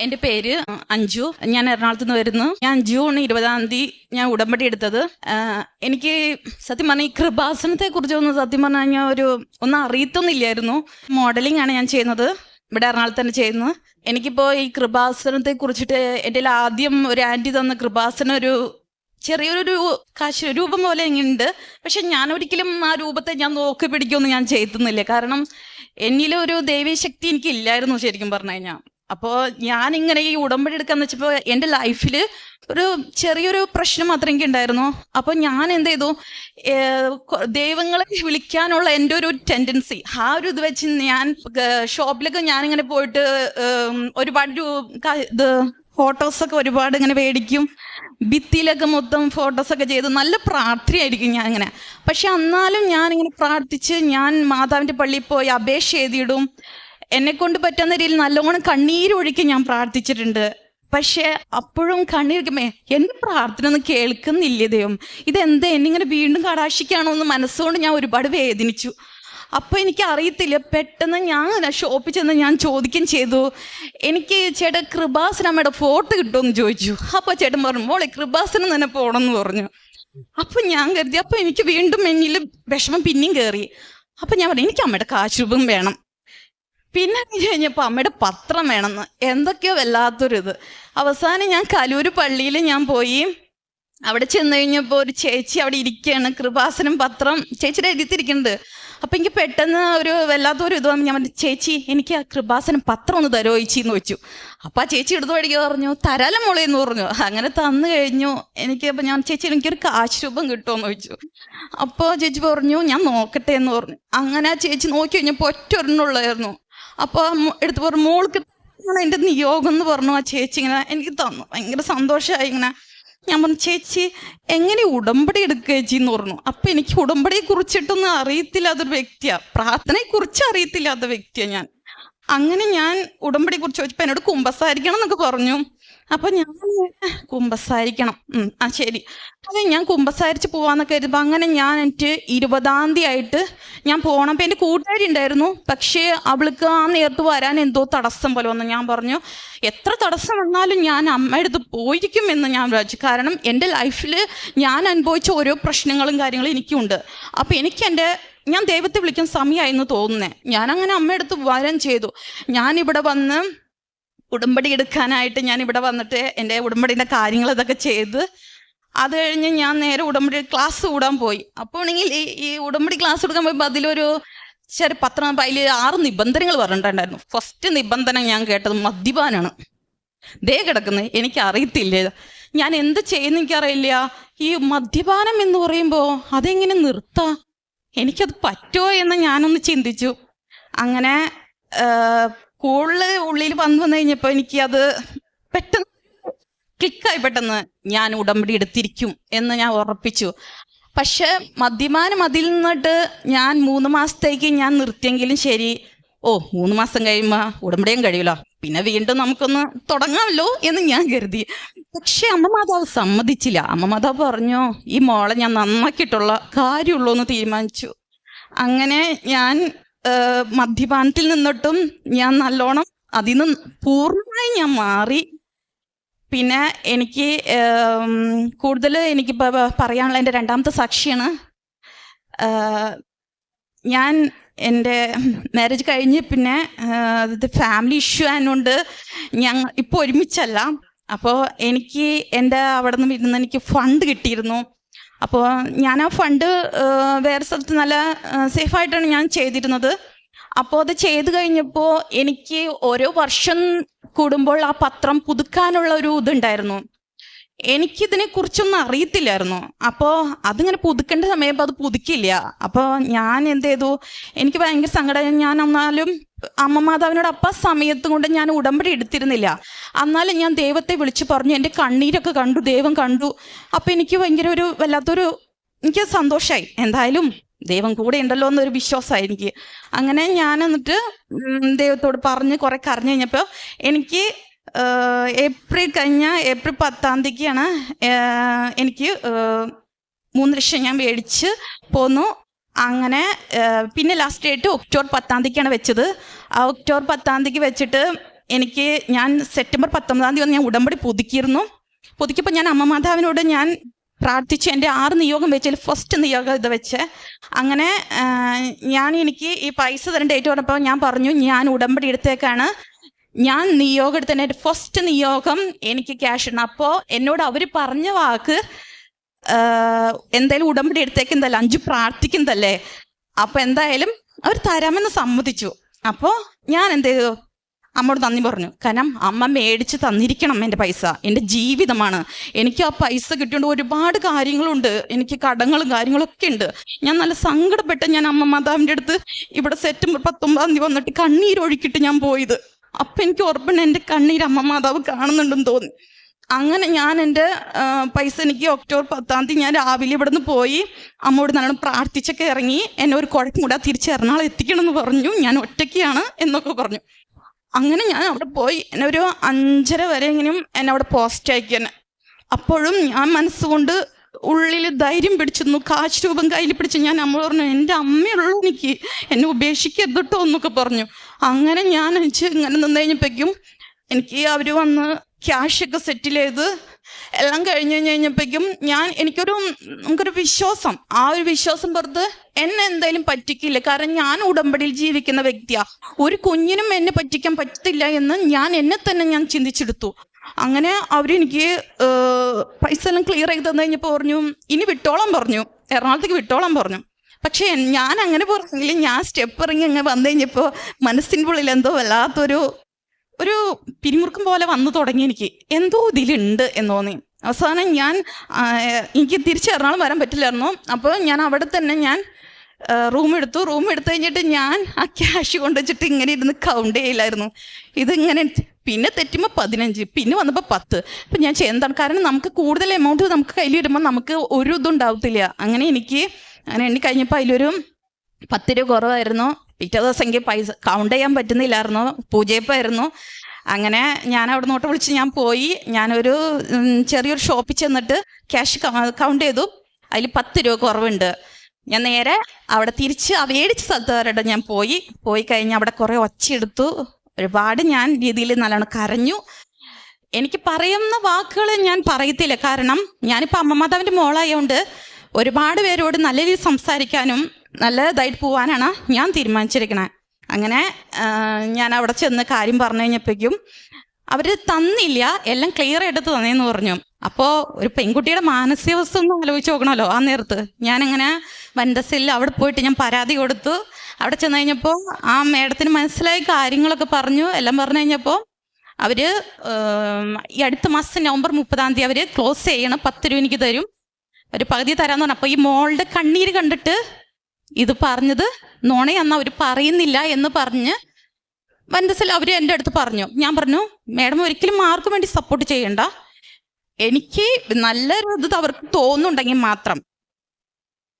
എന്റെ പേര് അഞ്ജു. ഞാൻ എറണാകുളത്ത് നിന്ന് വരുന്നു. ഞാൻ ജൂൺ ഇരുപതാം തീയതി ഞാൻ ഉടമ്പടി എടുത്തത്. എനിക്ക് സത്യം പറഞ്ഞാൽ ഈ കൃപാസനത്തെ കുറിച്ചൊന്നും സത്യം പറഞ്ഞു കഴിഞ്ഞാൽ ഒരു ഒന്നും അറിയത്തൊന്നുമില്ലായിരുന്നു മോഡലിംഗ് ആണ് ഞാൻ ചെയ്യുന്നത്. ഇവിടെ എറണാകുളത്ത് തന്നെ ചെയ്യുന്നത് എനിക്കിപ്പോൾ ഈ കൃപാസനത്തെ കുറിച്ചിട്ട് എന്റെ ആദ്യം ഒരു ആന്റി തന്ന കൃപാസനം ഒരു ചെറിയൊരു കാശ് രൂപം പോലെ ഉണ്ട് പക്ഷെ ഞാൻ ഒരിക്കലും ആ രൂപത്തെ ഞാൻ നോക്കി പിടിക്കുമെന്ന് ഞാൻ ചെയ്തുന്നില്ല കാരണം എന്നിലൊരു ദൈവീശക്തി എനിക്കില്ലായിരുന്നു ശരിക്കും പറഞ്ഞു കഴിഞ്ഞാൽ അപ്പോൾ ഞാൻ ഇങ്ങനെ ഈ ഉടമ്പടി എടുക്കാന്ന് വെച്ചപ്പോൾ എന്റെ ലൈഫിൽ ഒരു ചെറിയൊരു പ്രശ്നം മാത്രമേ എനിക്ക് ഉണ്ടായിരുന്നു അപ്പോൾ ഞാൻ എന്ത് ചെയ്തു ദൈവങ്ങളെ വിളിക്കാനുള്ള എന്റെ ഒരു ടെൻഡൻസി ആ ഒരു ഇത് വെച്ച് ഞാൻ ഷോപ്പിലൊക്കെ ഞാനിങ്ങനെ പോയിട്ട് ഒരുപാട് ഇത് ഫോട്ടോസൊക്കെ ഒരുപാട് ഇങ്ങനെ മേടിക്കും. ഭിത്തിയിലൊക്കെ മൊത്തം ഫോട്ടോസൊക്കെ ചെയ്ത് നല്ല പ്രാർത്ഥനയായിരിക്കും ഞാൻ ഇങ്ങനെ പക്ഷെ എന്നാലും ഞാനിങ്ങനെ പ്രാർത്ഥിച്ച് ഞാൻ മാതാവിന്റെ പള്ളിയിൽ പോയി അപേക്ഷ എഴുതിയിടും. എന്നെ കൊണ്ട് പറ്റുന്ന രീതിയിൽ നല്ലോണം കണ്ണീരൊഴുക്കി ഞാൻ പ്രാർത്ഥിച്ചിട്ടുണ്ട്. പക്ഷെ അപ്പോഴും കണ്ണീർക്കുമേ എന്റെ പ്രാർത്ഥന ഒന്നും കേൾക്കുന്നില്ല ദൈവം? ഇതെന്താ? എന്നിങ്ങനെ വീണ്ടും കടാശിക്കാണോ എന്ന് മനസ്സുകൊണ്ട് ഞാൻ ഒരുപാട് വേദനിച്ചു. അപ്പൊ എനിക്ക് അറിയത്തില്ല പെട്ടെന്ന് ഞാൻ ഷോപ്പിൽ ചെന്ന് ഞാൻ ചോദിക്കുകയും ചെയ്തു. എനിക്ക് ചേട്ടൻ കൃപാസനമ്മയുടെ ഫോട്ടോ കിട്ടുമെന്ന് ചോദിച്ചു. അപ്പൊ ചേട്ടൻ പറഞ്ഞു മോളെ കൃപാസനം തന്നെ പോണെന്ന് പറഞ്ഞു. അപ്പൊ ഞാൻ കരുതി അപ്പൊ എനിക്ക് വീണ്ടും എന്നിൽ വിഷമം പിന്നെയും കയറി അപ്പൊ ഞാൻ പറഞ്ഞു എനിക്ക് അമ്മയുടെ കാശുപം വേണം. പിന്നെ കഴിഞ്ഞപ്പോൾ അമ്മയുടെ പത്രം വേണമെന്ന്. എന്തൊക്കെയോ വല്ലാത്തൊരിത്. അവസാനം ഞാൻ കലൂര് പള്ളിയിൽ ഞാൻ പോയി. അവിടെ ചെന്ന് കഴിഞ്ഞപ്പോൾ ഒരു ചേച്ചി അവിടെ ഇരിക്കുകയാണ്. കൃപാസനം പത്രം. ചേച്ചിയുടെ എഴുതിത്തിരിക്കുന്നുണ്ട് അപ്പം എനിക്ക് പെട്ടെന്ന് ഒരു വല്ലാത്തൊരു ഇത് വന്നു. ഞാൻ പറഞ്ഞു ചേച്ചി എനിക്ക് ആ കൃപാസനം പത്രം ഒന്ന് തരോ ചേച്ചി എന്ന് വെച്ചു അപ്പം ആ ചേച്ചി എടുത്തു പഠിക്കുക പറഞ്ഞു തരാല മോളെ എന്ന് പറഞ്ഞു. അങ്ങനെ തന്നു കഴിഞ്ഞു. എനിക്ക് അപ്പം ഞാൻ ചേച്ചി എനിക്കൊരു കാശ് രൂപം കിട്ടുമെന്ന് ചോദിച്ചു. അപ്പോൾ ചേച്ചി പറഞ്ഞു ഞാൻ നോക്കട്ടെ എന്ന് പറഞ്ഞു. അങ്ങനെ ആ ചേച്ചി നോക്കി കഴിഞ്ഞപ്പോൾ ഒറ്റ ഒരെണ്ണുള്ളായിരുന്നു അപ്പോൾ എടുത്ത് പറഞ്ഞു മോൾക്ക് എന്റെ നിയോഗം എന്ന് പറഞ്ഞു ആ ചേച്ചി ഇങ്ങനെ എനിക്ക് തന്നു. ഭയങ്കര സന്തോഷമായി ഇങ്ങനെ. ഞാൻ പറഞ്ഞു ചേച്ചി എങ്ങനെ ഉടമ്പടി എടുക്കുക ചേച്ചി? എന്ന് പറഞ്ഞു. അപ്പൊ എനിക്ക് ഉടമ്പടിയെ കുറിച്ചിട്ടൊന്നും അറിയത്തില്ലാത്തൊരു വ്യക്തിയാണ് പ്രാർത്ഥനയെ കുറിച്ച് അറിയത്തില്ലാത്ത വ്യക്തിയാണ് ഞാൻ. അങ്ങനെ ഞാൻ ഉടമ്പടിയെ കുറിച്ച് ചോദിച്ചപ്പോൾ എന്നോട് കുമ്പസാരിക്കണം എന്നൊക്കെ പറഞ്ഞു. അപ്പൊ ഞാൻ കുമ്പസാരിക്കണം. ഉം, ആ ശരി. അതെ ഞാൻ കുമ്പസാരിച്ച് പോവാന്നൊക്കെ കരുതുമ്പോ അങ്ങനെ ഞാൻ എനിക്ക് ഇരുപതാം തീയതി ആയിട്ട് ഞാൻ പോകണം അപ്പൊ എന്റെ കൂട്ടുകാരി ഉണ്ടായിരുന്നു. പക്ഷേ അവൾക്ക് ആ നേരത്ത് വരാൻ എന്തോ തടസ്സം പോലെ വന്നു. ഞാൻ പറഞ്ഞു എത്ര തടസ്സം വന്നാലും ഞാൻ അമ്മയുടെ അടുത്ത് പോയിരിക്കും എന്ന് ഞാൻ വിചാരിച്ചു. കാരണം എന്റെ ലൈഫിൽ ഞാൻ അനുഭവിച്ച ഓരോ പ്രശ്നങ്ങളും കാര്യങ്ങളും എനിക്കുണ്ട്. അപ്പൊ എനിക്ക് എന്റെ ഞാൻ ദൈവത്തെ വിളിക്കാൻ സമയമായിരുന്നു തോന്നുന്നേ. ഞാനങ്ങനെ അമ്മയുടെ അടുത്ത് വരാൻ ചെയ്തു. ഞാൻ ഇവിടെ വന്ന് ഉടമ്പടി എടുക്കാനായിട്ട് ഞാൻ ഇവിടെ വന്നിട്ട് എന്റെ ഉടമ്പടിയുടെ കാര്യങ്ങൾ ഇതൊക്കെ ചെയ്ത് അത് കഴിഞ്ഞ് ഞാൻ നേരെ ഉടമ്പടി ക്ലാസ് കൂടാൻ പോയി. അപ്പോൾ ആണെങ്കിൽ ഈ ഈ ഉടമ്പടി ക്ലാസ് കൊടുക്കാൻ പോയപ്പോൾ അതിലൊരു ചെറിയ പത്രം അതിൽ ആറ് നിബന്ധനകൾ പറഞ്ഞിട്ടുണ്ടായിരുന്നു. ഫസ്റ്റ് നിബന്ധന ഞാൻ കേട്ടത് മദ്യപാനാണ്. ദേ കിടക്കുന്നത് എനിക്ക് അറിയത്തില്ല ഞാൻ എന്ത് ചെയ്യുന്ന എനിക്കറിയില്ല. ഈ മദ്യപാനം എന്ന് പറയുമ്പോൾ അതെങ്ങനെ നിർത്താം? എനിക്കത് പറ്റുമോ എന്ന് ഞാനൊന്ന് ചിന്തിച്ചു. അങ്ങനെ കൂടുതൽ ഉള്ളിൽ വന്നു വന്നു കഴിഞ്ഞപ്പോ എനിക്ക് അത് പെട്ടെന്ന് ക്ലിക്കായി പെട്ടെന്ന് ഞാൻ ഉടമ്പടി എടുത്തിരിക്കും എന്ന് ഞാൻ ഉറപ്പിച്ചു. പക്ഷെ മദ്യപാനം അതിൽ നിന്നിട്ട് ഞാൻ മൂന്ന് മാസത്തേക്ക് ഞാൻ നിർത്തിയെങ്കിലും ശരി. ഓ മൂന്ന് മാസം കഴിയുമ്പോൾ ഉടമ്പടിയും കഴിയൂല. പിന്നെ വീണ്ടും നമുക്കൊന്ന് തുടങ്ങാമല്ലോ എന്ന് ഞാൻ കരുതി. പക്ഷെ അമ്മ മാതാവ് സമ്മതിച്ചില്ല. അമ്മ മാതാവ് പറഞ്ഞു ഈ മോളെ ഞാൻ നന്നാക്കിയിട്ടുള്ള കാര്യമുള്ളൂ എന്ന് തീരുമാനിച്ചു. അങ്ങനെ ഞാൻ മദ്യപാനത്തിൽ നിന്നിട്ടും ഞാൻ നല്ലോണം അതിൽ നിന്ന് പൂർണമായി ഞാൻ മാറി. പിന്നെ എനിക്ക് കൂടുതൽ എനിക്ക് പറയാനുള്ള എന്റെ രണ്ടാമത്തെ സാക്ഷിയാണ്. ഞാൻ എന്റെ മാരേജ് കഴിഞ്ഞ് പിന്നെ ഇത് ഫാമിലി ഇഷ്യൂ ആയതുകൊണ്ട് ഞാൻ ഇപ്പോൾ ഒരുമിച്ചല്ല. അപ്പോൾ എനിക്ക് എന്റെ അവിടെ നിന്ന് ഇരുന്ന് എനിക്ക് ഫണ്ട് കിട്ടിയിരുന്നു. അപ്പോൾ ഞാൻ ആ ഫണ്ട് വേറെ സ്ഥലത്ത് നല്ല സേഫായിട്ടാണ് ഞാൻ ചെയ്തിരുന്നത്. അപ്പോൾ അത് ചെയ്ത് കഴിഞ്ഞപ്പോൾ എനിക്ക് ഓരോ വർഷം കൂടുമ്പോൾ ആ പത്രം പുതുക്കാനുള്ള ഒരു ഇതുണ്ടായിരുന്നു. എനിക്കിതിനെ കുറിച്ചൊന്നും അറിയത്തില്ലായിരുന്നു. അപ്പോൾ അതിങ്ങനെ പുതുക്കേണ്ട സമയപ്പോൾ അത് പുതുക്കില്ല അപ്പോൾ ഞാൻ എന്ത് ചെയ്തു? എനിക്ക് ഭയങ്കര സങ്കടം ഞാൻ എന്നാലും അമ്മ മാതാവിനോട് അപ്പം സമയത്തും കൊണ്ട് ഞാൻ ഉടമ്പടി എടുത്തിരുന്നില്ല. എന്നാലും ഞാൻ ദൈവത്തെ വിളിച്ചു പറഞ്ഞു. എന്റെ കണ്ണീരൊക്കെ കണ്ടു ദൈവം കണ്ടു. അപ്പം എനിക്ക് ഭയങ്കര ഒരു വല്ലാത്തൊരു എനിക്ക് സന്തോഷമായി എന്തായാലും ദൈവം കൂടെ ഉണ്ടല്ലോ എന്നൊരു വിശ്വാസമായി എനിക്ക്. അങ്ങനെ ഞാൻ എന്നിട്ട് ദൈവത്തോട് പറഞ്ഞ് കുറെ കരഞ്ഞു കഴിഞ്ഞപ്പോൾ എനിക്ക് ഏപ്രിൽ കഴിഞ്ഞ ഏപ്രിൽ പത്താം തീയതിക്കാണ് എനിക്ക് മൂന്ന് ലക്ഷം ഞാൻ മേടിച്ച് പോന്നു. അങ്ങനെ പിന്നെ ലാസ്റ്റ് ഡേറ്റ് ഒക്ടോബർ പത്താം തീയതിക്കാണ് വെച്ചത്. ആ ഒക്ടോബർ പത്താം തീയതിക്ക് വെച്ചിട്ട് എനിക്ക് ഞാൻ സെപ്റ്റംബർ പത്തൊമ്പതാം തീയതി ഞാൻ ഉടമ്പടി പുതുക്കിയിരുന്നു. പുതുക്കിയപ്പോൾ ഞാൻ അമ്മ മാതാവിനോട് ഞാൻ പ്രാർത്ഥിച്ച്. എന്റെ ആറ് നിയോഗം വെച്ചതിൽ ഫസ്റ്റ് നിയോഗം ഇത് വെച്ച്. അങ്ങനെ ഞാൻ എനിക്ക് ഈ പൈസ തരേണ്ട പറഞ്ഞപ്പോൾ ഞാൻ പറഞ്ഞു ഞാൻ ഉടമ്പടി എടുത്തേക്കാണ്. ഞാൻ നിയോഗം എടുത്തതിന് ഫസ്റ്റ് നിയോഗം എനിക്ക് ക്യാഷ് ഇടണം. അപ്പോൾ എന്നോട് അവർ പറഞ്ഞ വാക്ക് എന്തായാലും ഉടമ്പടി എടുത്തേക്കുന്നതല്ലേ അഞ്ചു പ്രാർത്ഥിക്കുന്നതല്ലേ അപ്പോൾ എന്തായാലും അവർ തരാമെന്ന് സമ്മതിച്ചു. അപ്പോൾ ഞാൻ എന്ത് ചെയ്തു? അമ്മോട് നന്ദി പറഞ്ഞു. കാരണം അമ്മ മേടിച്ച് തന്നിരിക്കണം എന്റെ പൈസ. എന്റെ ജീവിതമാണ്. എനിക്ക് ആ പൈസ കിട്ടിയോണ്ട് ഒരുപാട് കാര്യങ്ങളുണ്ട്. എനിക്ക് കടങ്ങളും കാര്യങ്ങളൊക്കെ ഉണ്ട്. ഞാൻ നല്ല സങ്കടപ്പെട്ട് ഞാൻ അമ്മ മാതാവിന്റെ അടുത്ത് ഇവിടെ സെപ്റ്റംബർ പത്തൊമ്പതാം തീയതി വന്നിട്ട് കണ്ണീരൊഴുക്കിട്ട് ഞാൻ പോയത്. അപ്പം എനിക്ക് ഉറപ്പുണ്ട് എന്റെ കണ്ണീർ അമ്മ മാതാവ് കാണുന്നുണ്ടെന്ന് തോന്നി. അങ്ങനെ ഞാൻ എന്റെ പൈസ എനിക്ക് ഒക്ടോബർ പത്താം തീയതി ഞാൻ രാവിലെ ഇവിടെ നിന്ന് പോയി അമ്മയോട് നല്ലോണം പ്രാർത്ഥിച്ചൊക്കെ ഇറങ്ങി എന്നെ ഒരു കുഴപ്പം കൂടാ തിരിച്ച് എത്തിക്കണം എന്ന് പറഞ്ഞു. ഞാൻ ഒറ്റയ്ക്കാണ് എന്നൊക്കെ പറഞ്ഞു. അങ്ങനെ ഞാൻ അവിടെ പോയി. എന്നെ ഒരു അഞ്ചര വരെ എങ്ങനെയും എന്നെ അവിടെ പോസ്റ്റ് ആക്കി അപ്പോഴും ഞാൻ മനസ്സുകൊണ്ട് ഉള്ളിൽ ധൈര്യം പിടിച്ചിരുന്നു കാശ് രൂപം കയ്യിൽ പിടിച്ച് ഞാൻ അമ്മ പറഞ്ഞു എന്റെ അമ്മയുള്ളൂ എനിക്ക്. എന്നെ ഉപേക്ഷിക്കരുത് കേട്ടോ എന്നൊക്കെ പറഞ്ഞു. അങ്ങനെ ഞാൻ ഇങ്ങനെ നിന്ന് കഴിഞ്ഞപ്പോഴേക്കും എനിക്ക് അവർ വന്ന് ക്യാഷൊക്കെ സെറ്റിൽ ചെയ്ത് എല്ലാം കഴിഞ്ഞ് കഴിഞ്ഞ് കഴിഞ്ഞപ്പോഴേക്കും ഞാൻ എനിക്കൊരു നമുക്കൊരു വിശ്വാസം. ആ ഒരു വിശ്വാസം പുറത്ത് എന്നെ എന്തായാലും പറ്റിക്കില്ല. കാരണം ഞാൻ ഉടമ്പടിയിൽ ജീവിക്കുന്ന വ്യക്തിയാണ് ഒരു കുഞ്ഞിനും എന്നെ പറ്റിക്കാൻ പറ്റത്തില്ല എന്ന് ഞാൻ എന്നെ തന്നെ ഞാൻ ചിന്തിച്ചെടുത്തു. അങ്ങനെ അവരെനിക്ക് പൈസ എല്ലാം ക്ലിയർ ചെയ്ത് തന്നു കഴിഞ്ഞപ്പോൾ പറഞ്ഞു ഇനി വിട്ടോളം പറഞ്ഞു. എറണാകുളത്തേക്ക് വിട്ടോളം പറഞ്ഞു. പക്ഷേ ഞാൻ അങ്ങനെ പറഞ്ഞില്ല. ഞാൻ സ്റ്റെപ്പ് ഇറങ്ങി അങ്ങനെ വന്നു കഴിഞ്ഞപ്പോൾ മനസ്സിന്റെ ഉള്ളിൽ എന്തോ വല്ലാത്തൊരു ഒരു പിരിമുറുക്കം പോലെ വന്നു തുടങ്ങി എനിക്ക്. എന്തോ ഇതിലുണ്ട് എന്ന് തോന്നി. അവസാനം ഞാൻ എനിക്ക് തിരിച്ച് എറണാകുളം വരാൻ പറ്റില്ലായിരുന്നു. അപ്പോൾ ഞാൻ അവിടെ തന്നെ ഞാൻ റൂം എടുത്തു. റൂം എടുത്തു കഴിഞ്ഞിട്ട് ഞാൻ ആ ക്യാഷ് കൊണ്ടുവച്ചിട്ട് ഇങ്ങനെ ഇരുന്ന് കൗണ്ട് ചെയ്യില്ലായിരുന്നു ഇതിങ്ങനെ പിന്നെ തെറ്റുമ്പോൾ പതിനഞ്ച് പിന്നെ വന്നപ്പോൾ പത്ത്. അപ്പം ഞാൻ ചെയ്യുന്നതാണ് കാരണം നമുക്ക് കൂടുതൽ എമൗണ്ട് നമുക്ക് കയ്യിൽ വരുമ്പോൾ നമുക്ക് ഒരു ഇതും ഉണ്ടാവത്തില്ല. അങ്ങനെ എനിക്ക് അങ്ങനെ എണ്ണി കഴിഞ്ഞപ്പോൾ അതിലൊരു പത്ത് രൂപ കുറവായിരുന്നു. പിറ്റേ ദിവസം എനിക്ക് പൈസ കൗണ്ട് ചെയ്യാൻ പറ്റുന്നില്ലായിരുന്നു. പൂജയപ്പായിരുന്നു. അങ്ങനെ ഞാൻ അവിടെ നോട്ട് വിളിച്ച് ഞാൻ പോയി. ഞാനൊരു ചെറിയൊരു ഷോപ്പിൽ ചെന്നിട്ട് ക്യാഷ് കൗണ്ട് ചെയ്തു. അതിൽ പത്ത് രൂപ കുറവുണ്ട്. ഞാൻ നേരെ അവിടെ തിരിച്ച് ആ മേടിച്ച സ്ഥലത്ത് വരട്ടെ ഞാൻ പോയി. പോയി കഴിഞ്ഞ് അവിടെ കുറേ ഒച്ചയെടുത്തു ഒരുപാട് ഞാൻ രീതിയിൽ നല്ലോണം കരഞ്ഞു. എനിക്ക് പറയുന്ന വാക്കുകൾ ഞാൻ പറയത്തില്ല. കാരണം ഞാനിപ്പോൾ അമ്മമാതാവിന്റെ മോളായതുകൊണ്ട് ഒരുപാട് പേരോട് നല്ല രീതിയിൽ സംസാരിക്കാനും നല്ലതായിട്ട് പോവാനാണ് ഞാൻ തീരുമാനിച്ചിരിക്കുന്നത് അങ്ങനെ ഞാൻ അവിടെ ചെന്ന് കാര്യം പറഞ്ഞു കഴിഞ്ഞപ്പോഴേക്കും അവർ തന്നില്ല എല്ലാം ക്ലിയർ എടുത്ത് തന്നേന്ന് പറഞ്ഞു. അപ്പോൾ ഒരു പെൺകുട്ടിയുടെ മാനസികാവസ്ഥ ഒന്ന് ആലോചിച്ച് നോക്കണമല്ലോ ആ നേരത്ത്. ഞാനങ്ങനെ വനിതസിൽ അവിടെ പോയിട്ട് ഞാൻ പരാതി കൊടുത്തു. അവിടെ ചെന്ന് കഴിഞ്ഞപ്പോൾ ആ മേഡത്തിന് മനസ്സിലായി കാര്യങ്ങളൊക്കെ പറഞ്ഞു. എല്ലാം പറഞ്ഞു കഴിഞ്ഞപ്പോൾ അവർ ഈ അടുത്ത മാസം നവംബർ മുപ്പതാം തീയതി അവർ ക്ലോസ് ചെയ്യണം പത്ത് രൂപ എനിക്ക് തരും. ഒരു പകുതി തരാന്ന് പറഞ്ഞു. അപ്പോൾ ഈ മോളുടെ കണ്ണീര് കണ്ടിട്ട് ഇത് പറഞ്ഞത് നുണയെന്ന് അവർ പറയുന്നില്ല എന്ന് പറഞ്ഞ് വനദസിൽ അവർ എന്റെ അടുത്ത് പറഞ്ഞു. ഞാൻ പറഞ്ഞു മാഡം ഒരിക്കലും മാർക്ക് വേണ്ടി സപ്പോർട്ട് ചെയ്യണ്ട. എനിക്ക് നല്ലൊരു ഇത് അവർക്ക് തോന്നുന്നുണ്ടെങ്കിൽ മാത്രം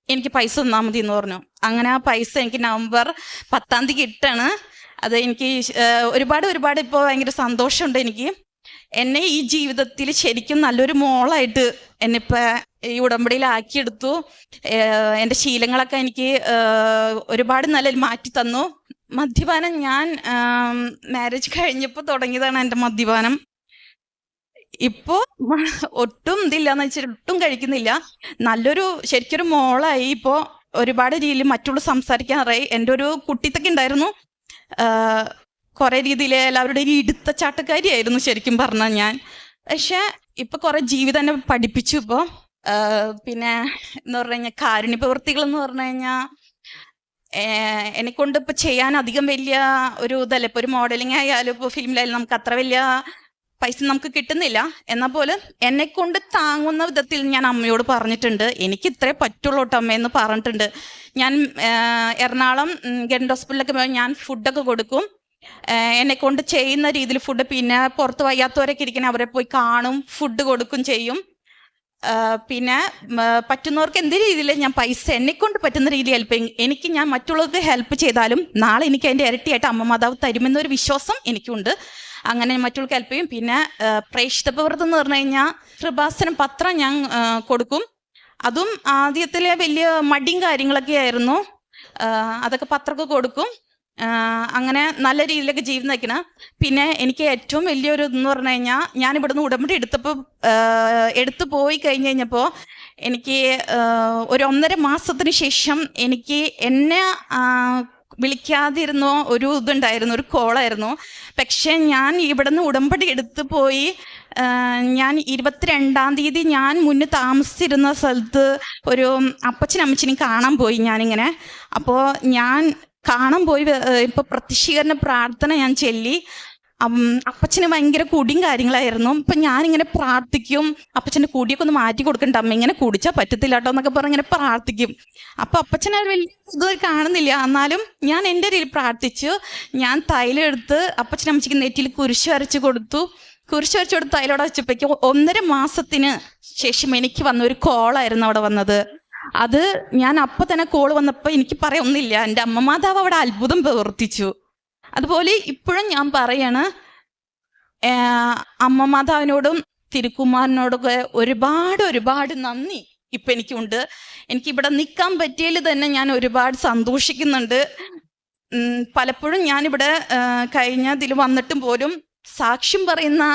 എനിക്ക് പൈസ തന്നാൽ മതി എന്ന് പറഞ്ഞു. അങ്ങനെ ആ പൈസ എനിക്ക് നവംബർ പത്താം തീയതി കിട്ടാണ്. അത് എനിക്ക് ഒരുപാട് ഒരുപാട് ഇപ്പോൾ ഭയങ്കര സന്തോഷമുണ്ട് എനിക്ക്. എന്നെ ഈ ജീവിതത്തിൽ ശരിക്കും നല്ലൊരു മോളായിട്ട് എന്നെ ഇപ്പം ഈ ഉടമ്പടിയിലാക്കിയെടുത്തു. ആക്കിയെടുത്തു എന്റെ ശീലങ്ങളൊക്കെ എനിക്ക് ഒരുപാട് നല്ല മാറ്റി തന്നു മദ്യപാനം ഞാൻ മാരേജ് കഴിഞ്ഞപ്പോൾ തുടങ്ങിയതാണ് എന്റെ മദ്യപാനം. ഇപ്പോ ഒട്ടും ഇതില്ലാന്ന് വെച്ചാൽ ഒട്ടും കഴിക്കുന്നില്ല. നല്ലൊരു ശരിക്കൊരു മോളായി ഇപ്പോ ഒരുപാട് രീതിയിൽ മറ്റുള്ള സംസാരിക്കാറായി. എന്റെ ഒരു കുട്ടിത്തൊക്കെ ഉണ്ടായിരുന്നു. കുറെ രീതിയിൽ എല്ലാവരുടെ ഒരു ഇടുത്ത ചാട്ടക്കാരിയായിരുന്നു ശരിക്കും പറഞ്ഞാൽ ഞാൻ. പക്ഷെ ഇപ്പൊ കുറെ ജീവിതം എന്നെ പഠിപ്പിച്ചു ഇപ്പോ. പിന്നെ എന്ന് പറഞ്ഞു കഴിഞ്ഞാൽ കാരുണ്യ പ്രവൃത്തികൾ എന്ന് പറഞ്ഞു കഴിഞ്ഞാൽ എന്നെ കൊണ്ട് ഇപ്പൊ ചെയ്യാൻ അധികം വലിയ ഒരു ഇതല്ല. ഇപ്പൊ ഒരു മോഡലിംഗ് ആയാലും ഇപ്പൊ ഫിലിമിലായാലും നമുക്ക് അത്ര വലിയ പൈസ നമുക്ക് കിട്ടുന്നില്ല. എന്നാൽ പോലും എന്നെ കൊണ്ട് താങ്ങുന്ന വിധത്തിൽ ഞാൻ അമ്മയോട് പറഞ്ഞിട്ടുണ്ട്. എനിക്ക് ഇത്രേ പറ്റുള്ളൂ കേട്ടോ അമ്മയെന്ന് പറഞ്ഞിട്ടുണ്ട്. ഞാൻ എറണാകുളം ഗവൺമെന്റ് ഹോസ്പിറ്റലിലൊക്കെ പോയി ഞാൻ ഫുഡൊക്കെ കൊടുക്കും. എന്നെ കൊണ്ട് ചെയ്യുന്ന രീതിയിൽ ഫുഡ് പിന്നെ പുറത്ത് വയ്യാത്തവരൊക്കെ ഇരിക്കണേ അവരെ പോയി കാണും ഫുഡ് കൊടുക്കും ചെയ്യും. പിന്നെ പറ്റുന്നവർക്ക് എന്ത് രീതിയിൽ ഞാൻ പൈസ എന്നെ കൊണ്ട് പറ്റുന്ന രീതിയിൽ ഹെൽപ്പ് ചെയ്യും. എനിക്ക് ഞാൻ മറ്റുള്ളവർക്ക് ഹെൽപ്പ് ചെയ്താലും നാളെ എനിക്ക് അതിന്റെ ഇരട്ടിയായിട്ട് അമ്മ മാതാവ് തരുമെന്നൊരു വിശ്വാസം എനിക്കുണ്ട്. അങ്ങനെ മറ്റുള്ളവർക്ക് ഹെൽപ്പ് ചെയ്യും. പിന്നെ പ്രേക്ഷിത പ്രവൃത്തി എന്ന് പറഞ്ഞു കഴിഞ്ഞാൽ കൃപാസനം പത്രം ഞാൻ കൊടുക്കും. അതും ആദ്യത്തിലെ വലിയ മടിയും കാര്യങ്ങളൊക്കെ ആയിരുന്നു. അതൊക്കെ പത്രമൊക്കെ കൊടുക്കും. അങ്ങനെ നല്ല രീതിയിലൊക്കെ ജീവിതം നയിക്കണം. പിന്നെ എനിക്ക് ഏറ്റവും വലിയൊരു ഇതെന്ന് പറഞ്ഞു കഴിഞ്ഞാൽ ഞാൻ ഇവിടുന്ന് ഉടമ്പടി എടുത്തപ്പോൾ എടുത്തു പോയി കഴിഞ്ഞ് കഴിഞ്ഞപ്പോൾ എനിക്ക് ഒരു ഒന്നര മാസത്തിന് ശേഷം എനിക്ക് എന്നെ വിളിക്കാതിരുന്നോ ഒരു ഇതുണ്ടായിരുന്നു ഒരു കോളായിരുന്നു. പക്ഷെ ഞാൻ ഇവിടുന്ന് ഉടമ്പടി എടുത്തു പോയി ഞാൻ ഇരുപത്തിരണ്ടാം തീയതി ഞാൻ മുന്നേ താമസിച്ചിരുന്ന സ്ഥലത്ത് ഒരു അപ്പച്ചനും അമ്മച്ചിനും കാണാൻ പോയി ഞാനിങ്ങനെ. അപ്പോൾ ഞാൻ കാണാൻ പോയി ഇപ്പൊ പ്രത്യക്ഷീകരണ പ്രാർത്ഥന ഞാൻ ചൊല്ലി. അപ്പച്ചന് ഭയങ്കര കുടിയും കാര്യങ്ങളായിരുന്നു. ഇപ്പൊ ഞാനിങ്ങനെ പ്രാർത്ഥിക്കും. അപ്പച്ചന്റെ കുടിയൊക്കെ ഒന്ന് മാറ്റി കൊടുക്കണ്ട. അമ്മ ഇങ്ങനെ കുടിച്ചാൽ പറ്റത്തില്ല കേട്ടോ എന്നൊക്കെ പറഞ്ഞ് ഇങ്ങനെ പ്രാർത്ഥിക്കും. അപ്പൊ അപ്പച്ചൻ അത് വലിയ കാണുന്നില്ല. എന്നാലും ഞാൻ എന്റെ രീതിയിൽ പ്രാർത്ഥിച്ചു. ഞാൻ തൈലം എടുത്ത് അപ്പച്ചൻ അമ്മച്ചിക്ക് നെറ്റിയിൽ കുരിശ് വരച്ച് കൊടുത്തു. കുരിശ് വരച്ച് കൊടുത്ത് തൈലോടെ വെച്ചപ്പോഴേക്കും ഒന്നര മാസത്തിന് ശേഷം എനിക്ക് വന്ന ഒരു കോളായിരുന്നു അവിടെ വന്നത്. അത് ഞാൻ അപ്പൊ തന്നെ കോൾ വന്നപ്പോൾ എനിക്ക് പറയൊന്നില്ല എന്റെ അമ്മ മാതാവ് അവിടെ അത്ഭുതം പ്രവർത്തിച്ചു. അതുപോലെ ഇപ്പോഴും ഞാൻ പറയാണ് അമ്മ മാതാവിനോടും തിരുക്കുമാരനോടൊക്കെ ഒരുപാട് ഒരുപാട് നന്ദി ഇപ്പൊ എനിക്കുണ്ട്. എനിക്ക് ഇവിടെ നിൽക്കാൻ പറ്റിയതിൽ തന്നെ ഞാൻ ഒരുപാട് സന്തോഷിക്കുന്നുണ്ട്. പലപ്പോഴും ഞാനിവിടെ കഴിഞ്ഞ ഇതിൽ വന്നിട്ടും പോലും സാക്ഷ്യം പറയുന്ന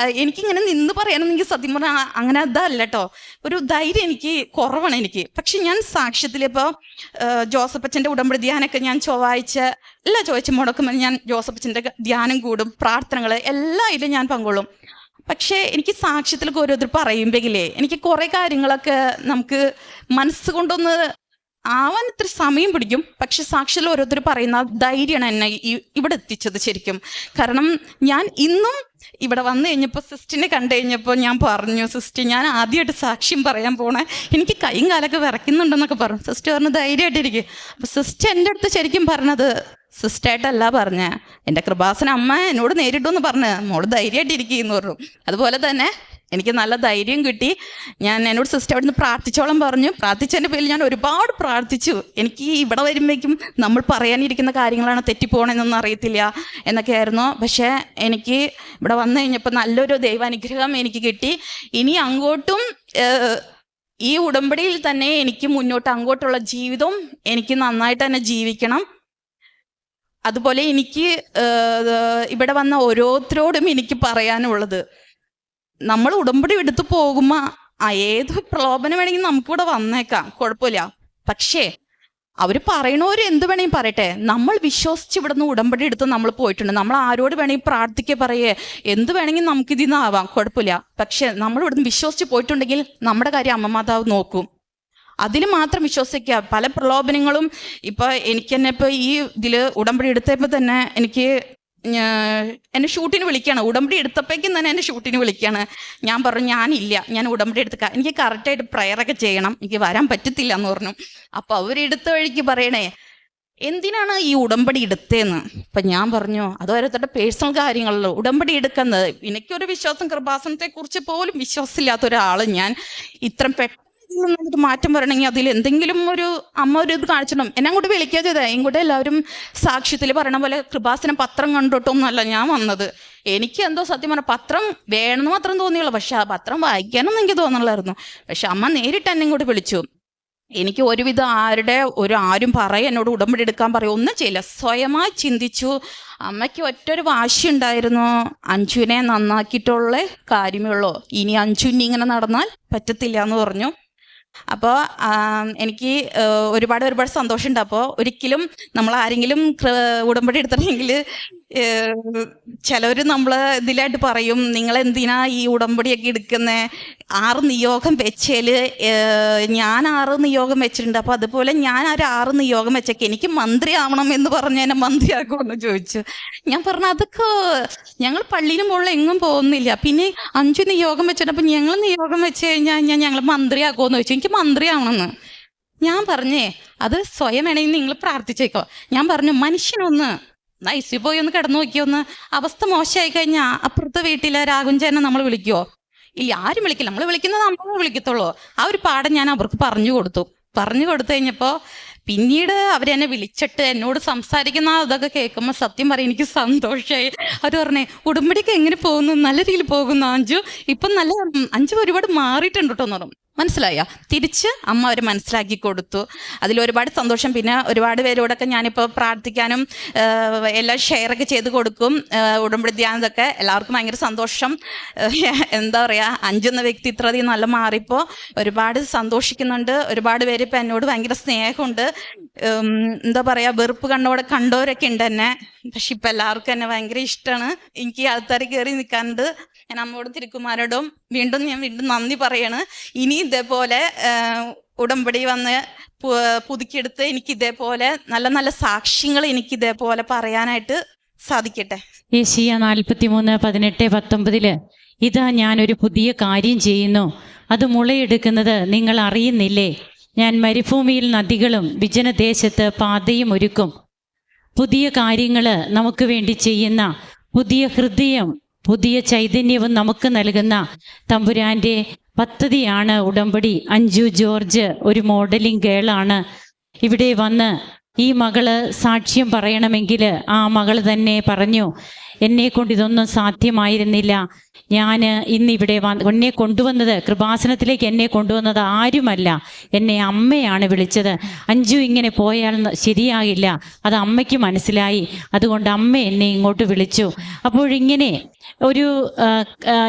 എനിക്കിങ്ങനെ നിന്ന് പറയാനൊന്നും എനിക്ക് സത്യം പറഞ്ഞാൽ അങ്ങനെ അതല്ല കേട്ടോ ഒരു ധൈര്യം എനിക്ക് കുറവാണ് എനിക്ക്. പക്ഷെ ഞാൻ സാക്ഷ്യത്തിൽ സാക്ഷ്യത്തിലിപ്പോൾ ജോസഫച്ചന്റെ ഉടമ്പടി ധ്യാനമൊക്കെ ഞാൻ ചൊവ്വാഴ്ച എല്ലാ ചൊവ്വാഴ്ച മുടക്കുമ്പോൾ ഞാൻ ജോസഫച്ചന്റെ ധ്യാനം കൂടും പ്രാർത്ഥനകൾ എല്ലാം ഇതിലും ഞാൻ പങ്കൊള്ളും പക്ഷേ എനിക്ക് സാക്ഷ്യത്തിലൊക്കെ ഓരോരുത്തർ പറയുമ്പോഴേ എനിക്ക് കുറേ കാര്യങ്ങളൊക്കെ നമുക്ക് മനസ്സുകൊണ്ടൊന്ന് ആവാൻ ഇത്ര സമയം പിടിക്കും. പക്ഷെ സാക്ഷ്യത്തിൽ ഓരോരുത്തർ പറയുന്ന ധൈര്യമാണ് എന്നെ ഇവിടെ എത്തിച്ചത് ശരിക്കും. കാരണം ഞാൻ ഇന്നും ഇവിടെ വന്നു കഴിഞ്ഞപ്പോൾ സിസ്റ്റിനെ കണ്ടു കഴിഞ്ഞപ്പോൾ ഞാൻ പറഞ്ഞു സിസ്റ്റർ ഞാൻ ആദ്യമായിട്ട് സാക്ഷ്യം പറയാൻ പോണേ. എനിക്ക് കൈയും കാലൊക്കെ വിറയ്ക്കുന്നുണ്ടെന്നൊക്കെ പറഞ്ഞു. സിസ്റ്റർ പറഞ്ഞു ധൈര്യമായിട്ടിരിക്കും അപ്പോൾ സിസ്റ്റർ എന്റെ അടുത്ത് ശരിക്കും പറഞ്ഞത് സിസ്റ്റായിട്ടല്ല പറഞ്ഞ. എന്റെ കൃപാസന അമ്മ എന്നോട് നേരിട്ടു എന്ന് പറഞ്ഞു മോൾ ധൈര്യമായിട്ടിരിക്കുന്നു പറഞ്ഞു. അതുപോലെ തന്നെ എനിക്ക് നല്ല ധൈര്യം കിട്ടി. ഞാൻ എന്നോട് സിസ്റ്റർ അവിടെ നിന്ന് പ്രാർത്ഥിച്ചോളം പറഞ്ഞു. പ്രാർത്ഥിച്ചതിന്റെ പേരിൽ ഞാൻ ഒരുപാട് പ്രാർത്ഥിച്ചു. എനിക്ക് ഇവിടെ വരുമ്പോഴേക്കും നമ്മൾ പറയാനിരിക്കുന്ന കാര്യങ്ങളാണ് തെറ്റിപ്പോണെന്നൊന്നും അറിയത്തില്ല എന്നൊക്കെ ആയിരുന്നു പക്ഷേ എനിക്ക് ഇവിടെ വന്നു കഴിഞ്ഞപ്പോൾ നല്ലൊരു ദൈവാനുഗ്രഹം എനിക്ക് കിട്ടി. ഇനി അങ്ങോട്ടും ഈ ഉടമ്പടിയിൽ തന്നെ എനിക്ക് മുന്നോട്ട് അങ്ങോട്ടുള്ള ജീവിതം എനിക്ക് നന്നായിട്ട് തന്നെ ജീവിക്കണം. അതുപോലെ എനിക്ക് ഇവിടെ വന്ന ഓരോരുത്തരോടും എനിക്ക് പറയാനുള്ളത്. നമ്മൾ ഉടമ്പടി എടുത്തു പോകുമ്പോൾ ആ ഏത് പ്രലോഭനം വേണമെങ്കിലും നമുക്കിവിടെ വന്നേക്കാം. കുഴപ്പമില്ല. പക്ഷേ അവർ പറയണവർ എന്ത് വേണമെങ്കിൽ പറയട്ടെ. നമ്മൾ വിശ്വസിച്ച് ഇവിടുന്ന് ഉടമ്പടി എടുത്ത് നമ്മൾ പോയിട്ടുണ്ട്. നമ്മൾ ആരോട് വേണമെങ്കിൽ പ്രാർത്ഥിക്കുക പറയേ. എന്ത് വേണമെങ്കിൽ നമുക്ക് ഇതിൽ നിന്നാവാം കുഴപ്പമില്ല. പക്ഷെ നമ്മൾ ഇവിടുന്ന് വിശ്വസിച്ച് പോയിട്ടുണ്ടെങ്കിൽ നമ്മുടെ കാര്യം അമ്മ മാതാവ് നോക്കും. അതിൽ മാത്രം വിശ്വസിക്കുക. പല പ്രലോഭനങ്ങളും ഇപ്പൊ എനിക്ക് തന്നെ ഇപ്പൊ ഈ ഇതിൽ ഉടമ്പടി എടുത്തപ്പോ തന്നെ എനിക്ക് എന്നെ ഷൂട്ടിന് വിളിക്കുകയാണ് ഉടമ്പടി എടുത്തപ്പോഴേക്കും തന്നെ എന്നെ ഷൂട്ടിന് വിളിക്കുകയാണ് ഞാൻ പറഞ്ഞു ഞാനില്ല. ഞാൻ ഉടമ്പടി എടുത്ത എനിക്ക് കറക്റ്റായിട്ട് പ്രയറൊക്കെ ചെയ്യണം. എനിക്ക് വരാൻ പറ്റത്തില്ല എന്ന് പറഞ്ഞു. അപ്പൊ അവരെടുത്ത വഴിക്ക് പറയണേ എന്തിനാണ് ഈ ഉടമ്പടി എടുത്തേന്ന്? അപ്പൊ ഞാൻ പറഞ്ഞു അത് ഓരോരുത്തരുടെ പേഴ്സണൽ കാര്യങ്ങളല്ലോ. ഉടമ്പടി എടുക്കുന്നത്. എനിക്കൊരു വിശ്വാസം കൃപാസനത്തെ കുറിച്ച് പോലും വിശ്വാസമില്ലാത്ത ഒരാൾ ഞാൻ. ഇത്ര പെട്ടെന്ന് നിന്നൊരു മാറ്റം വരണമെങ്കിൽ അതിൽ എന്തെങ്കിലും ഒരു അമ്മ ഒരു ഇത് കാണിച്ചിടും എന്നെ അങ്ങോട്ട് വിളിക്കുക ചെയ്താൽ ഇങ്ങോട്ട് എല്ലാവരും സാക്ഷ്യത്തിൽ പറയണ പോലെ കൃപാസനം പത്രം കണ്ടിട്ടൊന്നുമല്ല ഞാൻ വന്നത്. എനിക്ക് എന്തോ സത്യം പറഞ്ഞ പത്രം വേണമെന്ന് മാത്രം തോന്നിയുള്ളൂ. പക്ഷെ ആ പത്രം വായിക്കാനൊന്നും എനിക്ക് തോന്നുന്നില്ലായിരുന്നു പക്ഷെ അമ്മ നേരിട്ട് എന്നെ ഇങ്ങോട്ട് വിളിച്ചു. എനിക്ക് ഒരുവിധം ആരുടെ ഒരു ആരും പറയും എന്നോട് ഉടമ്പടി എടുക്കാൻ പറയും ഒന്നും ചെയ്യില്ല. സ്വയമായി ചിന്തിച്ചു. അമ്മയ്ക്ക് ഒറ്റൊരു വാശി ഉണ്ടായിരുന്നു. അഞ്ജുവിനെ നന്നാക്കിയിട്ടുള്ള കാര്യമേ ഉള്ളൂ. ഇനി അഞ്ജുവിന് ഇങ്ങനെ നടന്നാൽ പറ്റത്തില്ല എന്ന് പറഞ്ഞു. അപ്പോൾ എനിക്ക് ഒരുപാട് ഒരുപാട് സന്തോഷമുണ്ട്. അപ്പോൾ ഒരിക്കലും നമ്മൾ ആരെങ്കിലും ഉടമ്പടി എടുത്തിട്ടുണ്ടെങ്കിൽ ചിലവർ നമ്മൾ ഇതിലായിട്ട് പറയും നിങ്ങൾ എന്തിനാ ഈ ഉടമ്പടിയൊക്കെ എടുക്കുന്നത് ആറ് നിയോഗം വെച്ചേൽ ഞാൻ ആറ് നിയോഗം വെച്ചിട്ടുണ്ട്. അപ്പോൾ അതുപോലെ ഞാൻ ഒരു ആറ് നിയോഗം വെച്ചേക്ക്. എനിക്ക് മന്ത്രി ആവണം എന്ന് പറഞ്ഞ് എന്നെ മന്ത്രിയാക്കുമെന്ന് ചോദിച്ചു. ഞാൻ പറഞ്ഞു അതൊക്കെ ഞങ്ങൾ പള്ളിയിലും മുകളിൽ എങ്ങും പോകുന്നില്ല. പിന്നെ അഞ്ചു നിയോഗം വെച്ചിട്ടപ്പോൾ ഞങ്ങൾ നിയോഗം വെച്ച് കഴിഞ്ഞാൽ ഞാൻ ഞങ്ങൾ മന്ത്രിയാക്കുമെന്ന് ചോദിച്ചു. എനിക്ക് മന്ത്രിയാവണമെന്ന്. ഞാൻ പറഞ്ഞേ അത് സ്വയം വേണമെങ്കിൽ നിങ്ങൾ പ്രാർത്ഥിച്ചേക്കോ. ഞാൻ പറഞ്ഞു മനുഷ്യനൊന്ന് ഐസി പോയി ഒന്ന് കിടന്നു നോക്കിയൊന്ന് അവസ്ഥ മോശമായി കഴിഞ്ഞാൽ അപ്പുറത്തെ വീട്ടിലെ രാഘുഞ്ചേനെ നമ്മൾ വിളിക്കുവോ? ഇല്ല ആരും വിളിക്കില്ല. നമ്മൾ വിളിക്കുന്നത് നമ്മൾ വിളിക്കത്തുള്ളൂ. ആ ഒരു പാഠം ഞാൻ അവർക്ക് പറഞ്ഞു കൊടുത്തു. പറഞ്ഞു കൊടുത്തു കഴിഞ്ഞപ്പോൾ പിന്നീട് അവരെന്നെ വിളിച്ചിട്ട് എന്നോട് സംസാരിക്കുന്ന അതൊക്കെ കേൾക്കുമ്പോൾ സത്യം പറയും എനിക്ക് സന്തോഷമായി അവർ പറഞ്ഞേ ഉടുമ്പടിക്ക് എങ്ങനെ പോകുന്നു? നല്ല രീതിയിൽ പോകുന്നു അഞ്ചു ഇപ്പം നല്ല അഞ്ചു ഒരുപാട് മാറിയിട്ടുണ്ട് കേട്ടോ എന്ന് പറഞ്ഞു. മനസ്സിലായ? തിരിച്ച് അമ്മ അവർ മനസ്സിലാക്കി കൊടുത്തു. അതിൽ ഒരുപാട് സന്തോഷം. പിന്നെ ഒരുപാട് പേരോടൊക്കെ ഞാനിപ്പോൾ പ്രാർത്ഥിക്കാനും എല്ലാം ഷെയറൊക്കെ ചെയ്ത് കൊടുക്കും. ഉടമ്പടി ധ്യാനത്തൊക്കെ എല്ലാവർക്കും ഭയങ്കര സന്തോഷം. എന്താ പറയുക അഞ്ചെന്ന വ്യക്തി ഇത്രയധികം നല്ല മാറിപ്പോൾ ഒരുപാട് സന്തോഷിക്കുന്നുണ്ട്. ഒരുപാട് പേര് ഇപ്പം എന്നോട് ഭയങ്കര സ്നേഹമുണ്ട്. എന്താ പറയാ വെറുപ്പ് കണ്ടവിടെ കണ്ടവരൊക്കെ ഉണ്ട് എന്നെ. പക്ഷെ ഇപ്പൊ എല്ലാവർക്കും എന്നെ ഭയങ്കര ഇഷ്ടമാണ് എനിക്ക് ആൾക്കാർ കയറി നിൽക്കാനുണ്ട് ഞാൻ അമ്മയോടും തിരുക്കുമാരോടും വീണ്ടും ഞാൻ വീണ്ടും നന്ദി പറയാണ്. ഇനി ഇതേപോലെ ഉടമ്പടി വന്ന് പുതുക്കിയെടുത്ത് എനിക്ക് ഇതേപോലെ നല്ല നല്ല സാക്ഷ്യങ്ങൾ എനിക്ക് ഇതേപോലെ പറയാനായിട്ട് സാധിക്കട്ടെ. ഏഷ്യ നാൽപ്പത്തിമൂന്ന് പതിനെട്ട് പത്തൊമ്പതിൽ ഇതാ ഞാൻ ഒരു പുതിയ കാര്യം ചെയ്യുന്നു. അത് മുളയെടുക്കുന്നത് നിങ്ങൾ അറിയുന്നില്ലേ? ഞാൻ മരുഭൂമിയിൽ നദികളും വിജനദേശത്ത് പാതയും ഒരുക്കും. പുതിയ കാര്യങ്ങൾ നമുക്ക് വേണ്ടി ചെയ്യുന്ന പുതിയ ഹൃദയം പുതിയ ചൈതന്യവും നമുക്ക് നൽകുന്ന തമ്പുരാന്റെ പദ്ധതിയാണ് ഉടമ്പടി. അഞ്ജു ജോർജ് ഒരു മോഡലിംഗ് ഗേളാണ് ഇവിടെ വന്ന് ഈ മകൾ സാക്ഷ്യം പറയണമെങ്കിൽ ആ മകൾ തന്നെ പറഞ്ഞു എന്നെ കൊണ്ട് ഇതൊന്നും സാധ്യമായിരുന്നില്ല. ഞാൻ ഇന്നിവിടെ എന്നെ കൊണ്ടുവന്നത് കൃപാസനത്തിലേക്ക് എന്നെ കൊണ്ടുവന്നത് ആരുമല്ല. എന്നെ അമ്മയാണ് വിളിച്ചത്. അഞ്ചു ഇങ്ങനെ പോയാൽ ശരിയാകില്ല അത് അമ്മയ്ക്ക് മനസ്സിലായി. അതുകൊണ്ട് അമ്മ എന്നെ ഇങ്ങോട്ട് വിളിച്ചു. അപ്പോഴിങ്ങനെ ഒരു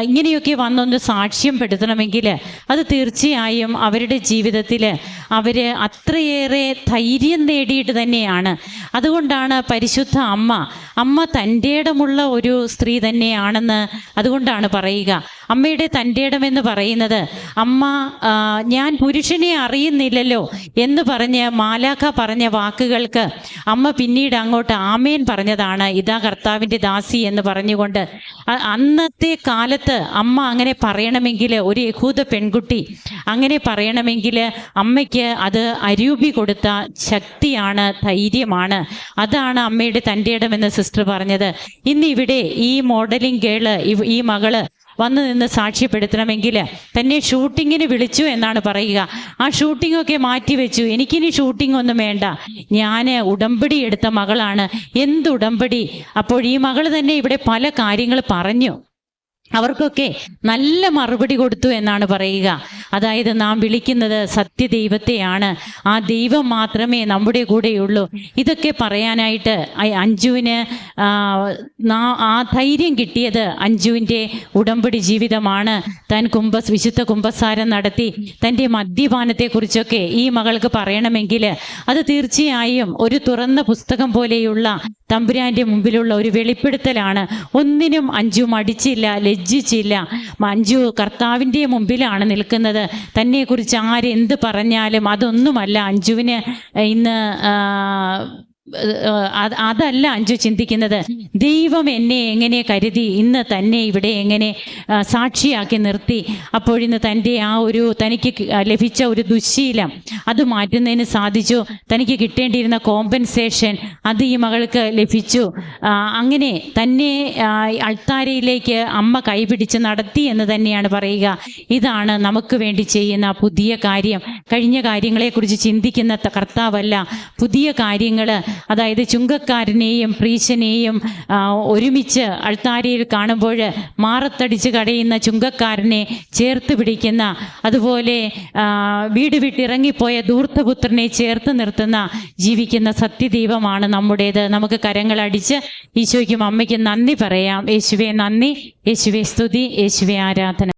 ഇങ്ങനെയൊക്കെ വന്നൊന്ന് സാക്ഷ്യം പെടുത്തണമെങ്കിൽ അത് തീർച്ചയായും അവരുടെ ജീവിതത്തിൽ അവർ അത്രയേറെ ധൈര്യം നേടിയിട്ട് തന്നെയാണ്. അതുകൊണ്ടാണ് പരിശുദ്ധ അമ്മ അമ്മ തന്റെടമുള്ള ഒരു സ്ത്രീ തന്നെയാണെന്ന് അതുകൊണ്ടാണ് പറയുക. അമ്മയുടെ തന്റെ എന്ന് പറയുന്നത് അമ്മ ഞാൻ പുരുഷനെ അറിയുന്നില്ലല്ലോ എന്ന് പറഞ്ഞ് മാലാഖ പറഞ്ഞ വാക്കുകൾക്ക് അമ്മ പിന്നീട് അങ്ങോട്ട് ആമേൻ പറഞ്ഞതാണ് ഇതാ കർത്താവിന്റെ ദാസി എന്ന് പറഞ്ഞുകൊണ്ട്. അന്നത്തെ കാലത്ത് അമ്മ അങ്ങനെ പറയണമെങ്കിൽ ഒരു യഹൂദ പെൺകുട്ടി അങ്ങനെ പറയണമെങ്കിൽ അമ്മയ്ക്ക് അത് അരൂപി കൊടുത്ത ശക്തിയാണ് ധൈര്യമാണ്. അതാണ് അമ്മയുടെ തന്റെ ഇടമെന്ന് സിസ്റ്റർ പറഞ്ഞത്. ഇന്ന് ഇവിടെ ഈ മോഡലിംഗ് ഗേൾ ഈ മകൾ വന്നു നിന്ന് സാക്ഷ്യപ്പെടുത്തണമെങ്കിൽ തന്നെ ഷൂട്ടിങ്ങിന് വിളിച്ചു എന്നാണ് പറയുക. ആ ഷൂട്ടിംഗ് ഒക്കെ മാറ്റിവെച്ചു എനിക്കിനി ഷൂട്ടിംഗ് ഒന്നും വേണ്ട. ഞാൻ ഉടമ്പടി എടുത്ത മകളാണ്. എന്ത് ഉടമ്പടി? അപ്പോൾ ഈ മകൾ തന്നെ ഇവിടെ പല കാര്യങ്ങൾ പറഞ്ഞു. അവർക്കൊക്കെ നല്ല മറുപടി കൊടുത്തു എന്നാണ് പറയുക. അതായത് നാം വിളിക്കുന്നത് സത്യദൈവത്തെയാണ്. ആ ദൈവം മാത്രമേ നമ്മുടെ കൂടെയുള്ളൂ. ഇതൊക്കെ പറയാനായിട്ട് അഞ്ജുവിന് ആ, ധൈര്യം കിട്ടിയത് അഞ്ജുവിന്റെ ഉടമ്പടി ജീവിതമാണ്. തൻ കുംഭ വിശുദ്ധ കുംഭസാരം നടത്തി തന്റെ മദ്യപാനത്തെക്കുറിച്ചൊക്കെ ഈ മകൾക്ക് പറയണമെങ്കിൽ അത് തീർച്ചയായും ഒരു തുറന്ന പുസ്തകം പോലെയുള്ള തമ്പുരാന്റെ മുമ്പിലുള്ള ഒരു വെളിപ്പെടുത്തലാണ്. ഒന്നിനും അഞ്ചു മടിച്ചില്ല ലജ്ജിച്ചില്ല. അഞ്ചു കർത്താവിന്റെ മുമ്പിലാണ് നിൽക്കുന്നത്. തന്നെക്കുറിച്ച് ആരെന്ത് പറഞ്ഞാലും അതൊന്നുമല്ല. അഞ്ജുവിന് ഇന്ന് അതല്ല അഞ്ചു ചിന്തിക്കുന്നത്. ദൈവം എന്നെ എങ്ങനെ കരുതി ഇന്ന് തന്നെ ഇവിടെ എങ്ങനെ സാക്ഷിയാക്കി നിർത്തി. അപ്പോഴിന്ന് തന്റെ ആ ഒരു തനിക്ക് ലഭിച്ച ഒരു ദുശ്ശീലം അത് മാറ്റുന്നതിന് സാധിച്ചു. തനിക്ക് കിട്ടേണ്ടിയിരുന്ന കോമ്പൻസേഷൻ അത് ഈ മകൾക്ക് ലഭിച്ചു. അങ്ങനെ തന്നെ അൾത്താരയിലേക്ക് അമ്മ കൈപിടിച്ച് നടത്തി എന്ന് തന്നെയാണ് പറയുക. ഇതാണ് നമുക്ക് വേണ്ടി ചെയ്യുന്ന പുതിയ കാര്യം. കഴിഞ്ഞ കാര്യങ്ങളെക്കുറിച്ച് ചിന്തിക്കുന്ന കർത്താവല്ല. പുതിയ കാര്യങ്ങൾ അതായത് ചുങ്കക്കാരനെയും പ്രീശനെയും ഒരുമിച്ച് അൾത്താരിയിൽ കാണുമ്പോൾ മാറത്തടിച്ച് കടയുന്ന ചുങ്കക്കാരനെ ചേർത്ത് പിടിക്കുന്ന അതുപോലെ വീട് വിട്ടിറങ്ങിപ്പോയ ദൂർത്തപുത്രനെ ചേർത്ത് നിർത്തുന്ന ജീവിക്കുന്ന സത്യദീപമാണ് നമ്മുടേത്. നമുക്ക് കരങ്ങളടിച്ച് ഈശോയ്ക്കും അമ്മയ്ക്കും നന്ദി പറയാം. യേശുവെ നന്ദി. യേശുവെ സ്തുതി. യേശുവെ ആരാധന.